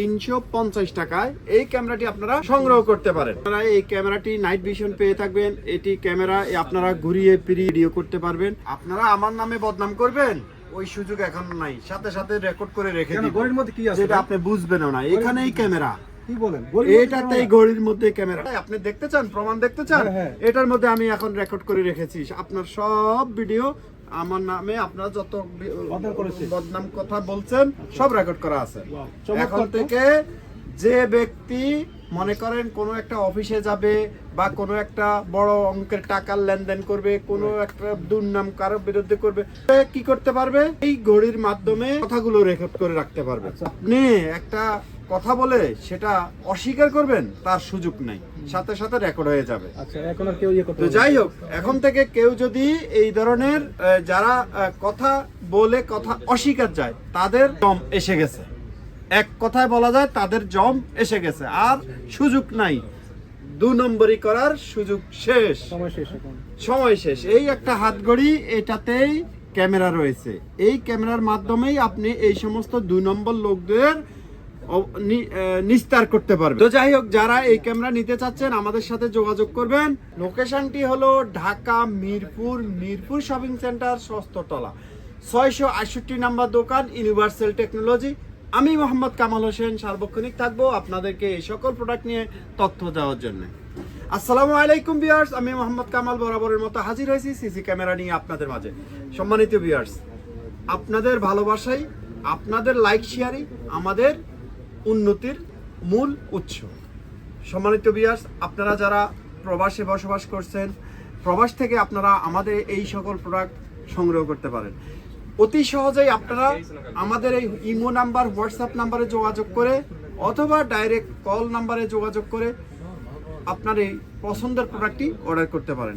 তিনশো পঞ্চাশ টাকায় এই ক্যামেরাটি আপনারা সংগ্রহ করতে পারেন। আপনারা এই ক্যামেরাটি নাইট ভিশন পেয়ে থাকবেন। এটি ক্যামেরা আপনারা ঘুরিয়ে ফিরিয়ে ভিডিও করতে পারবেন। আপনারা আমার নামে বদনাম করবেন? ওই সুযোগ এখন নাই। সাথে সাথে রেকর্ড করে রেখে কেন? দিবেন ঘড়ির মধ্যে কি আছে যেটা আপনি বুঝবেনও না। এখানেই ক্যামেরা। কি বলেন? ক্যামেরা? ঘড়ির মধ্যে ক্যামেরা। আপনি দেখতে চান? প্রমাণ দেখতে চান? হ্যাঁ, হ্যাঁ। এটার মধ্যে আমি এখন রেকর্ড করে রেখেছি। আপনার সব ভিডিও আমার নামে আপনারা যত বদনাম কথা বলছেন সব রেকর্ড করা আছে। এখন থেকে যে ব্যক্তি মনে করেন কোনো একটা অফিসে যাবে বা কোনো একটা বড় অঙ্কের টাকার লেনদেন করবে কোনো একটা দুর্নাম কারও বিরুদ্ধে করবে কি করতে পারবে? এই ঘড়ির মাধ্যমে কথাগুলো রেকর্ড করে রাখতে পারবে। আচ্ছা। আপনি একটা কথা বলে সেটা অস্বীকার করবেন তার সুযোগ নাই। সাথে সাথে রেকর্ড হয়ে যাবে। আচ্ছা ইয়ে তো যাই হোক এখন থেকে কেউ যদি এই ধরনের যারা কথা বলে কথা অস্বীকার যায় তাদের জম এসে গেছে। এক কথায় বলা যায় তাদের জম এসে গেছে। আর সুযোগ নাই। দু নম্বরই করার সুযোগ শেষ। সময় শেষ এই একটা হাত ঘড়ি এটাতেই ক্যামেরা রয়েছে। এই ক্যামেরার মাধ্যমেই আপনি এই সমস্ত দুই নম্বর লোকদের নিস্তার করতে পারবে। তো যাই হোক, যারা এই ক্যামেরা নিতে চাচ্ছেন, আমাদের সাথে যোগাযোগ করবেন। লোকেশনটি হলো ঢাকা, মিরপুর মিরপুর শপিং সেন্টার সস্ততলা ছয়শো আটষট্টি নাম্বার দোকান, ইউনিভার্সাল টেকনোলজি। আমি মোহাম্মদ কামাল হোসেন, সার্বক্ষণিক থাকব আপনাদেরকে এই সকল প্রোডাক্ট নিয়ে তথ্য দেওয়ার জন্য। আসসালামু আলাইকুম বিয়ার্স আমি মোহাম্মদ কামাল বরাবরের মতো হাজির হয়েছি সিসি ক্যামেরা নিয়ে আপনাদের মাঝে। সম্মানিত বিয়ার্স আপনাদের ভালোবাসাই, আপনাদের লাইক শেয়ারই আমাদের উন্নতির মূল উৎস। সম্মানিত বিয়ার্স আপনারা যারা প্রবাসে বসবাস করছেন, প্রবাস থেকে আপনারা আমাদের এই সকল প্রোডাক্ট সংগ্রহ করতে পারেন। অতি সহজেই আপনারা আমাদের এই ইমো নাম্বার, হোয়াটসঅ্যাপ নাম্বারে যোগাযোগ করে অথবা ডাইরেক্ট কল নাম্বারে যোগাযোগ করে আপনার এই পছন্দের প্রোডাক্টটি অর্ডার করতে পারেন।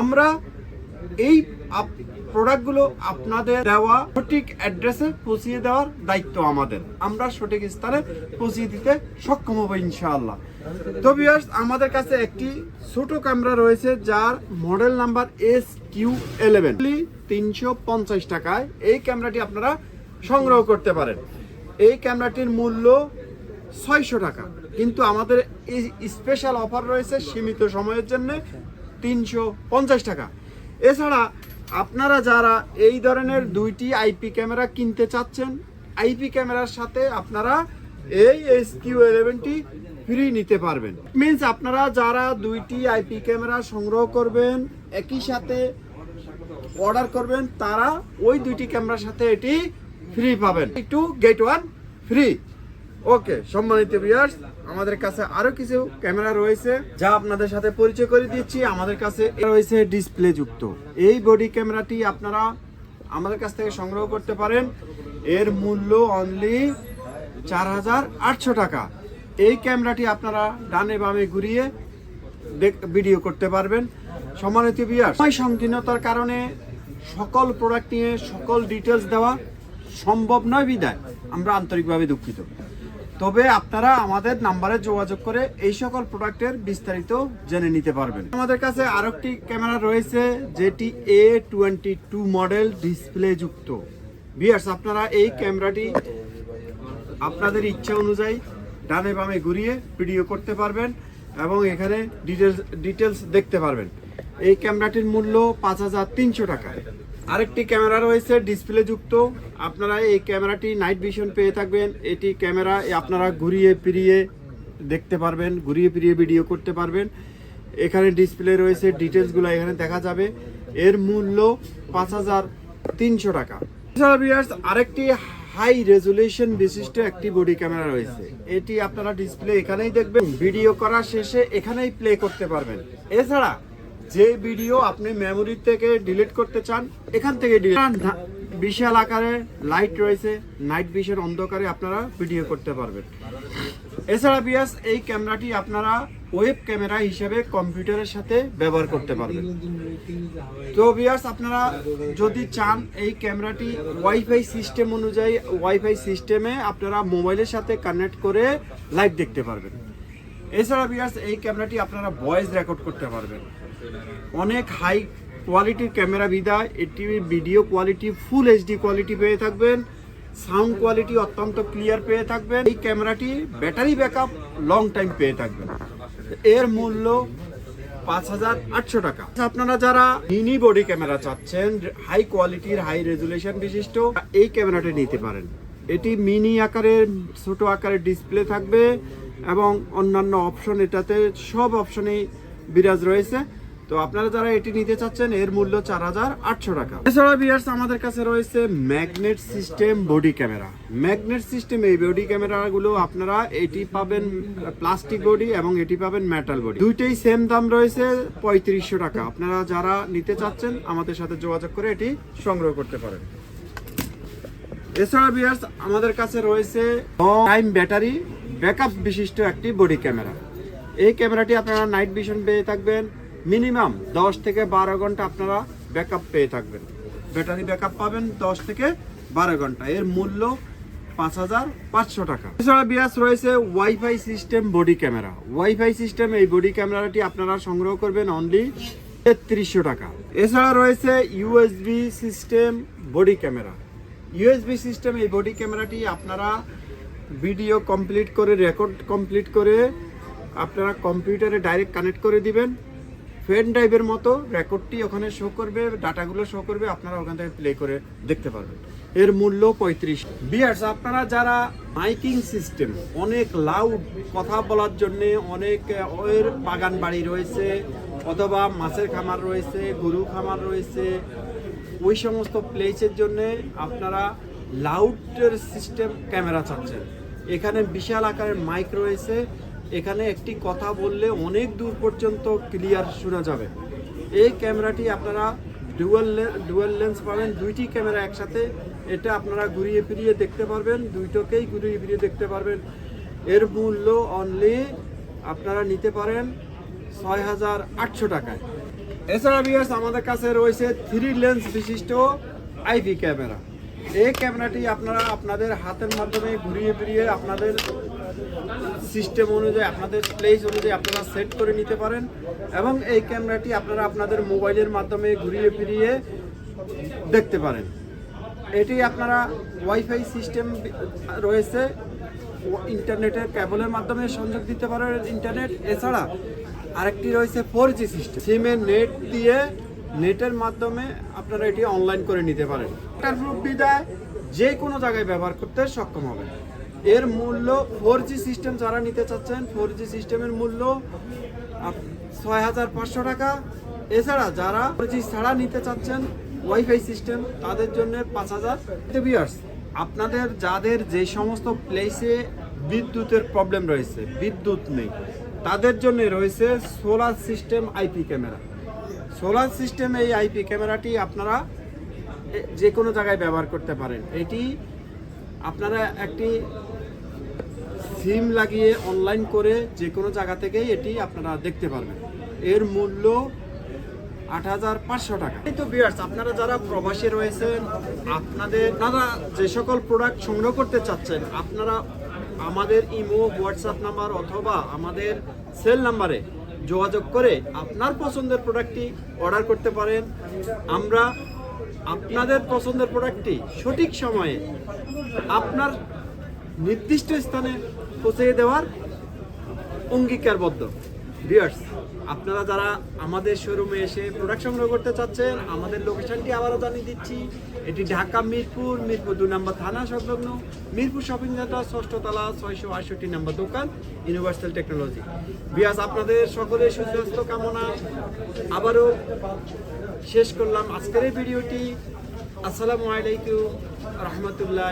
আমরা এই প্রোডাক্টগুলো আপনাদের দেওয়া সঠিক অ্যাড্রেসে পৌঁছিয়ে দেওয়ার দায়িত্ব আমাদের। আমরা সঠিক স্থানে পৌঁছিয়ে দিতে সক্ষম হব ইনশাআল্লাহ। তো ভিউয়ার্স আমাদের কাছে একটি ছোট ক্যামেরা রয়েছে, যার model number S Q eleven তিনশো পঞ্চাশ টাকায় এই ক্যামেরাটি আপনারা সংগ্রহ করতে পারেন। এই ক্যামেরাটির মূল্য ছয়শো টাকা। কিন্তু আমাদের এই স্পেশাল অফার রয়েছে সীমিত সময়ের জন্য তিনশো পঞ্চাশ টাকা। এছাড়া আপনারা যারা এই ধরনের দুইটি আইপি ক্যামেরা কিনতে চাচ্ছেন আইপি ক্যামেরার সাথে আপনারা এই এস কিউ ইলেভেনটি ফ্রি নিতে পারবেন। মিনস আপনারা যারা দুইটি আইপি ক্যামেরা সংগ্রহ করবেন, একই সাথে অর্ডার করবেন, তারা ওই দুইটি ক্যামেরার সাথে এটি ফ্রি পাবেন। একটু গেট ওয়ান ফ্রি ওকে, সম্মানিত ভিউয়ার্স আমাদের কাছে আরও কিছু ক্যামেরা রয়েছে যা আপনাদের সাথে পরিচয় করে দিচ্ছি। আমাদের কাছে রয়েছে ডিসপ্লে যুক্ত। এই বডি ক্যামেরাটি আপনারা আমাদের কাছ থেকে সংগ্রহ করতে পারেন। এর মূল্য অনলি চার হাজার আটশো টাকা। এই ক্যামেরাটি আপনারা ডানে বামে ঘুরিয়ে ভিডিও করতে পারবেন। সম্মানিত বিয়ার সময় সংকীর্ণতার কারণে সকল প্রোডাক্ট নিয়ে সকল ডিটেলস দেওয়া সম্ভব নয় বিদায়। আমরা আন্তরিকভাবে দুঃখিত। তবে আপনারা আমাদের নাম্বারে যোগাযোগ করে এই সকল প্রোডাক্টের বিস্তারিত জেনে নিতে পারবেন। আমাদের কাছে আরও আরেকটি ক্যামেরা রয়েছে, যেটি A twenty two model display যুক্ত। বিয়ার্স আপনারা এই ক্যামেরাটি আপনাদের ইচ্ছা অনুযায়ী ডানে বামে ঘুরিয়ে ভিডিও করতে পারবেন এবং এখানে ডিটেলস ডিটেলস দেখতে পারবেন। এই ক্যামেরাটির মূল্য পাঁচ হাজার তিনশো টাকা আরেকটি ক্যামেরা রয়েছে ডিসপ্লে যুক্ত। আপনারা এই ক্যামেরাটি নাইট ভিশন পেয়ে থাকবেন। এটি ক্যামেরা আপনারা ঘুরিয়ে ফিরিয়ে দেখতে পারবেন, ঘুরিয়ে ফিরিয়ে ভিডিও করতে পারবেন। এখানে ডিসপ্লে রয়েছে ডিটেলসগুলো এখানে দেখা যাবে। এর মূল্য পাঁচ হাজার তিনশো টাকা। আরেকটি হাই রেজুলেশন বিশিষ্ট একটি বডি ক্যামেরা রয়েছে। এটি আপনারা ডিসপ্লে এখানেই দেখবেন। ভিডিও করা শেষে এখানেই প্লে করতে পারবেন। এছাড়া যে ভিডিও আপনি মেমোরি থেকে ডিলিট করতে চান, এখান থেকে বিশাল আকারে লাইট রয়েছে নাইট ভিশন অন্ধকারে আপনারা ভিডিও করতে পারবেন। এছাড়া বিয়াস, এই ক্যামেরাটি আপনারা ওয়েব ক্যামেরা হিসেবে কম্পিউটারের সাথে ব্যবহার করতে পারবেন। তো বিয়াস, আপনারা যদি চান, এই ক্যামেরাটি ওয়াইফাই সিস্টেম অনুযায়ী ওয়াইফাই সিস্টেমে আপনারা মোবাইলের সাথে কানেক্ট করে লাইভ দেখতে পারবেন। এছাড়া বিয়াস, এই ক্যামেরাটি আপনারা ভয়েস রেকর্ড করতে পারবেন। অনেক হাই কোয়ালিটির ক্যামেরা বিদায়। এটি video quality, full HD quality পেয়ে থাকবেন। সাউন্ড কোয়ালিটি অত্যন্ত ক্লিয়ার পেয়ে থাকবেন। এই ক্যামেরাটি ব্যাটারি ব্যাকআপ লং টাইম পেয়ে থাকবেন। এর মূল্য পাঁচ হাজার আটশো টাকা। আপনারা যারা মিনি বডি ক্যামেরা চাচ্ছেন, হাই কোয়ালিটির, হাই রেজুলেশন বিশিষ্ট, এই ক্যামেরাটি নিতে পারেন। এটি মিনি আকারের, ছোট আকারের ডিসপ্লে থাকবে এবং অন্যান্য অপশন এটাতে সব অপশনেই বিরাজ রয়েছে। তো আপনারা যারা এটি নিতে চাচ্ছেন, এর মূল্য চার হাজার আটশো টাকা। এছাড়া বিয়ার্স আমাদের কাছে রয়েছে magnet system body camera magnet system এই বডি ক্যামেরাগুলো আপনারা এটি পাবেন প্লাস্টিক বডি এবং এটি পাবেন মেটাল বডি দুইটাই সেম দাম রয়েছে পঁয়ত্রিশশো টাকা। আপনারা যারা নিতে চাচ্ছেন, আমাদের সাথে যোগাযোগ করে এটি সংগ্রহ করতে পারেন। এছাড়া বিয়ার্স আমাদের কাছে রয়েছে টাইম ব্যাটারি ব্যাকআপ বিশিষ্ট একটি বডি ক্যামেরা এই ক্যামেরাটি আপনারা নাইট ভিশন পেয়ে থাকবেন। মিনিমাম দশ থেকে বারো ঘণ্টা আপনারা ব্যাকআপ পেয়ে থাকবেন। ব্যাটারি ব্যাকআপ পাবেন দশ থেকে বারো ঘণ্টা। এর মূল্য পাঁচ হাজার পাঁচশো টাকা। এছাড়া বিয়াস রয়েছে wifi system body camera wifi system এই বডি ক্যামেরাটি আপনারা সংগ্রহ করবেন অনলি তেত্রিশশো টাকা। এছাড়া রয়েছে USB system body camera USB system এই বডি ক্যামেরাটি আপনারা ভিডিও কমপ্লিট করে রেকর্ড কমপ্লিট করে আপনারা কম্পিউটারে ডাইরেক্ট কানেক্ট করে দিবেন। পেন ড্রাইভের মতো রেকর্ডটি ওখানে শো করবে, ডাটাগুলো শো করবে, আপনারা ওখান থেকে প্লে করে দেখতে পারবেন। এর মূল্য পঁয়ত্রিশ। বিয়ার্স আপনারা যারা মাইকিং সিস্টেম অনেক লাউড কথা বলার জন্য অনেক ওয়ের বাগান বাড়ি রয়েছে, অথবা মাছের খামার রয়েছে, গরু খামার রয়েছে, ওই সমস্ত প্লেসের জন্য আপনারা লাউডের সিস্টেম ক্যামেরা চাচ্ছেন এখানে বিশাল আকারের মাইক রয়েছে এখানে একটি কথা বললে অনেক দূর পর্যন্ত ক্লিয়ার শোনা যাবে। এই ক্যামেরাটি আপনারা ডুয়াল ডুয়াল লেন্স পাবেন, দুইটি ক্যামেরা একসাথে। এটা আপনারা ঘুরিয়ে ফিরিয়ে দেখতে পারবেন, দুইটোকেই ঘুরিয়ে ফিরিয়ে দেখতে পারবেন। এর মূল্য অনলি আপনারা নিতে পারেন ছয় হাজার আটশো টাকায়। এছাড়া বিয়ার্স আমাদের কাছে রয়েছে থ্রি লেন্স বিশিষ্ট আইভি ক্যামেরা। এই ক্যামেরাটি আপনারা আপনাদের হাতের মাধ্যমে ঘুরিয়ে ফিরিয়ে আপনাদের সিস্টেম অনুযায়ী, আপনাদের প্লেস অনুযায়ী আপনারা সেট করে নিতে পারেন এবং এই ক্যামেরাটি আপনারা আপনাদের মোবাইলের মাধ্যমে ঘুরিয়ে ফিরিয়ে দেখতে পারেন। এটি আপনারা ওয়াইফাই সিস্টেম রয়েছে ইন্টারনেটের কেবলের মাধ্যমে সংযোগ দিতে পারেন ইন্টারনেট এছাড়া আরেকটি রয়েছে ফোর জি সিস্টেম সিমের নেট দিয়ে নেটের মাধ্যমে আপনারা এটি অনলাইন করে নিতে পারেন। এটার প্রুফ বিদায় যে কোনো জায়গায় ব্যবহার করতে সক্ষম হবে। এর মূল্য ফোর জি সিস্টেম যারা নিতে চাচ্ছেন ফোর জি সিস্টেমের মূল্য ছয় হাজার পাঁচশো টাকা। এছাড়া যারা ফোর জি ছাড়া নিতে চাচ্ছেন ওয়াইফাই সিস্টেম তাদের জন্য পাঁচ হাজার। বিয়ার্স আপনাদের যাদের যে সমস্ত প্লেসে বিদ্যুতের প্রবলেম রয়েছে, বিদ্যুৎ নেই, তাদের জন্য রয়েছে solar system IP camera solar system এই আইপি ক্যামেরাটি আপনারা যে কোনো জায়গায় ব্যবহার করতে পারেন। এটি আপনারা একটি সিম লাগিয়ে অনলাইন করে যে কোনো জায়গা থেকেই এটি আপনারা দেখতে পারবেন। এর মূল্য আট হাজার পাঁচশো টাকা। এই তো বিয়ার্স আপনারা যারা প্রবাসী রয়েছেন, আপনাদের, আপনারা যে সকল প্রোডাক্ট সংগ্রহ করতে চাচ্ছেন, আপনারা আমাদের ইমো হোয়াটসঅ্যাপ নাম্বার অথবা আমাদের সেল নাম্বারে যোগাযোগ করে আপনার পছন্দের প্রোডাক্টটি অর্ডার করতে পারেন। আমরা আপনাদের পছন্দের প্রোডাক্টটি সঠিক সময়ে আপনার নির্দিষ্ট স্থানে পৌঁছে দেওয়ার অঙ্গীকারবদ্ধ। ভিউয়ার্স আপনারা যারা আমাদের শোরুমে এসে প্রোডাক্ট সংগ্রহ করতে চাচ্ছেন, আমাদের লোকেশনটি আবারও জানিয়ে দিচ্ছি। এটি ঢাকা মিরপুর মিরপুর দুই নম্বর থানা সংলগ্ন, মিরপুর শপিং সেন্টার ষষ্ঠতলা ছয়শো আটষট্টি নম্বর দোকান ইউনিভার্সাল টেকনোলজি বিয়াস আপনাদের সকলের সুস্বাস্থ্য কামনা। আবারও শেষ করলাম আজকের এই ভিডিওটি। আসসালামু আলাইকুম, রহমতুল্লাহ।